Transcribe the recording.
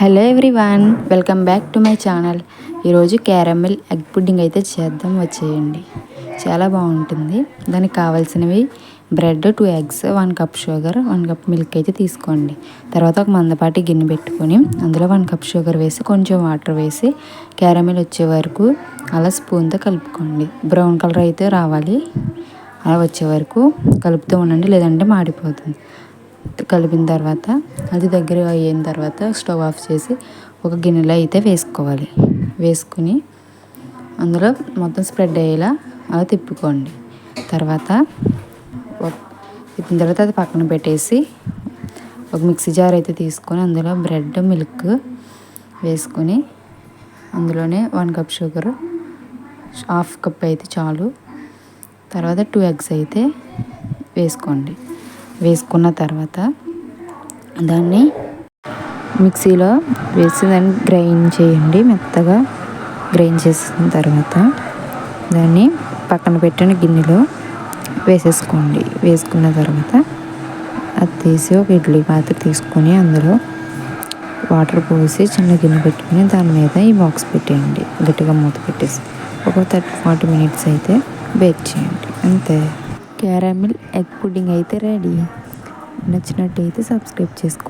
Hello everyone welcome back to my channel ఈరోజు caramel egg pudding అయితే చేద్దాం వచ్చేయండి. చాలా బాగుంటుంది. దానికి కావాల్సినవి bread two eggs one cup sugar one cup milk అయితే తీసుకోండి. తర్వాత ఒక మందపాటి గిన్నె పెట్టుకొని అందులో వన్ కప్ షుగర్ వేసి కొంచెం వాటర్ వేసి క్యారమిల్ వచ్చే వరకు అలా స్పూన్తో కలుపుకోండి. బ్రౌన్ కలర్ అయితే రావాలి. అలా వచ్చే వరకు కలుపుతూ ఉండండి లేదంటే మాడిపోతుంది. కలిపిన తర్వాత అది దగ్గర అయిన తర్వాత స్టవ్ ఆఫ్ చేసి ఒక గిన్నెలో అయితే వేసుకోవాలి. వేసుకుని అందులో మొత్తం స్ప్రెడ్ అయ్యేలా అలా తిప్పుకోండి. తర్వాత తిప్పిన తర్వాత అది పక్కన పెట్టేసి ఒక మిక్సీ జార్ అయితే తీసుకొని అందులో బ్రెడ్ మిల్క్ వేసుకొని అందులోనే one cup sugar half cup అయితే చాలు. తర్వాత టూ ఎగ్స్ అయితే వేసుకోండి. వేసుకున్న తర్వాత దాన్ని మిక్సీలో వేసి దాన్ని గ్రైండ్ చేయండి. మెత్తగా గ్రైండ్ చేసిన తర్వాత దాన్ని పక్కన పెట్టిన గిన్నెలో వేసేసుకోండి. వేసుకున్న తర్వాత అది తీసి ఒక ఇడ్లీ పాత్ర తీసుకొని అందులో వాటర్ పోసి చిన్న గిన్నె పెట్టుకుని దాని మీద ఈ బాక్స్ పెట్టేయండి. గట్టిగా మూత పెట్టేసి ఒక థర్టీ ఫార్టీ మినిట్స్ అయితే బేక్ చేయండి. అంతే. క్యారమిల్ ఎగ్ పుడ్డింగ్ అయితే రెడీ. నచ్చినట్టయితే సబ్స్క్రైబ్ చేసుకోండి